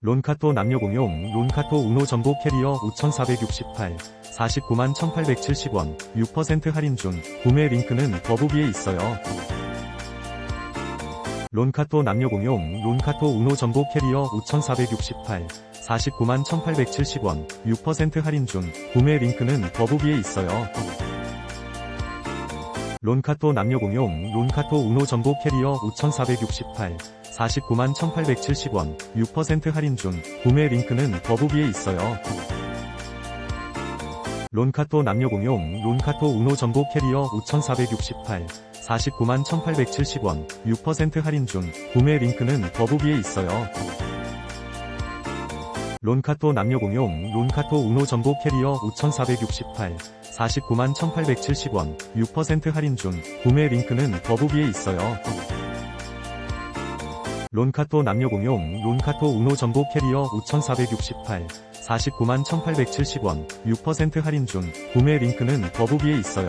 론카토 남녀 공용 론카토 우노 전복 캐리어 5,468 49만 1,870원 6% 할인 중 구매 링크는 더보기에 있어요. 론카토 남녀 공용 론카토 우노 전복 캐리어 5,468 49만 1,870원 6% 할인 중 구매 링크는 더보기에 있어요. 론카토 남녀 공용 론카토 우노 전복 캐리어 5,468 49만 1,870원 6% 할인 중 구매 링크는 더보기에 있어요. 론카토 남녀 공용 론카토 우노 전복 캐리어 5,468 49만 1,870원 6% 할인 중 구매 링크는 더보기에 있어요. 론카토 남녀 공용 론카토 우노 전복 캐리어 5,468 49만 1,870원 6% 할인 중 구매 링크는 더보기에 있어요. 론카토 남녀 공용 론카토 우노 전복 캐리어 5,468 49만 1,870원 6% 할인 중 구매 링크는 더보기에 있어요.